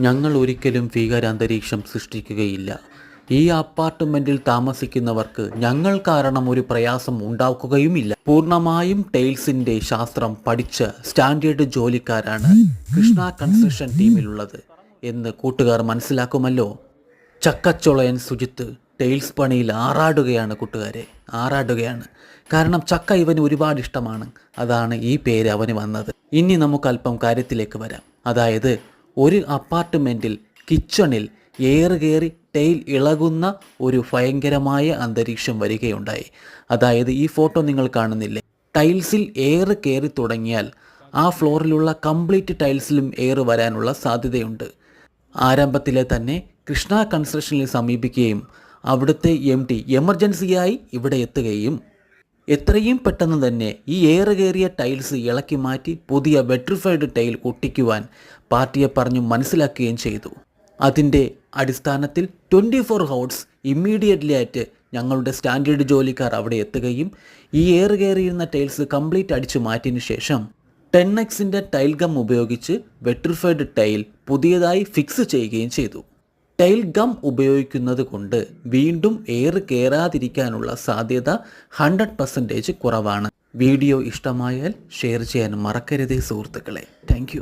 ഞങ്ങൾ ഒരിക്കലും ഭീകരാന്തരീക്ഷം സൃഷ്ടിക്കുകയില്ല. ഈ അപ്പാർട്ട്മെന്റിൽ താമസിക്കുന്നവർക്ക് ഞങ്ങൾ കാരണം ഒരു പ്രയാസം ഉണ്ടാക്കുകയുമില്ല. പൂർണമായും ടെയിൽസിന്റെ ശാസ്ത്രം പഠിച്ച സ്റ്റാൻഡേർഡ് ജോലിക്കാരാണ് കൃഷ്ണ കൺസ്ട്രക്ഷൻ ടീമിലുള്ളത് എന്ന് കൂട്ടുകാർ മനസ്സിലാക്കുമല്ലോ. ചക്കച്ചൊളയൻ സുജിത്ത് ടൈൽസ് പണിയിൽ ആറാടുകയാണ് കൂട്ടുകാരെ. ആറാടുകയാണ്. കാരണം ചക്ക ഇവന് ഒരുപാട് ഇഷ്ടമാണ്. അതാണ് ഈ പേര് അവന് വന്നത്. ഇനി നമുക്ക് അല്പം കാര്യത്തിലേക്ക് വരാം. അതായത് ഒരു അപ്പാർട്ട്മെന്റിൽ കിച്ചണിൽ ഏറുകേറി ടൈൽ ഇളകുന്ന ഒരു ഭയങ്കരമായ അന്തരീക്ഷം വരികയുണ്ടായി. അതായത് ഈ ഫോട്ടോ നിങ്ങൾ കാണുന്നില്ലേ? ടൈൽസിൽ എയർ കയറി തുടങ്ങിയാൽ ആ ഫ്ലോറിലുള്ള കംപ്ലീറ്റ് ടൈൽസിലും എയർ വരാനുള്ള സാധ്യതയുണ്ട്. ആരംഭത്തിലെ തന്നെ കൃഷ്ണ കൺസ്ട്രക്ഷനിൽ സമീപിക്കുകയും അവിടുത്തെ എം ടി എമർജൻസിയായി ഇവിടെ എത്തുകയും എത്രയും പെട്ടെന്ന് തന്നെ ഈ ഏറെ കയറിയ ടൈൽസ് ഇളക്കി മാറ്റി പുതിയ വെട്രിഫൈഡ് ടൈൽ ഒട്ടിക്കുവാൻ പാർട്ടിയെ പറഞ്ഞു മനസ്സിലാക്കുകയും ചെയ്തു. അതിന്റെ അടിസ്ഥാനത്തിൽ ട്വന്റി ഫോർ ഹവേഴ്സ് ഇമ്മീഡിയറ്റ്ലി ആയിട്ട് ഞങ്ങളുടെ സ്റ്റാൻഡേർഡ് ജോലിക്കാർ അവിടെ എത്തുകയും ഈ ഏറ് കയറിയിരുന്ന ടൈൽസ് കംപ്ലീറ്റ് അടിച്ചു മാറ്റിയതിനു ശേഷം ടെൻ എക്സിന്റെ ടൈൽ ഗം ഉപയോഗിച്ച് വെട്രിഫൈഡ് ടൈൽ പുതിയതായി ഫിക്സ് ചെയ്യുകയും ചെയ്തു. ടൈൽ ഗം ഉപയോഗിക്കുന്നത് കൊണ്ട് വീണ്ടും എയർ കയറാതിരിക്കാനുള്ള സാധ്യത ഹൺഡ്രഡ് പെർസെന്റേജ് കുറവാണ്. വീഡിയോ ഇഷ്ടമായാൽ ഷെയർ ചെയ്യാൻ മറക്കരുതേ സുഹൃത്തുക്കളെ. താങ്ക്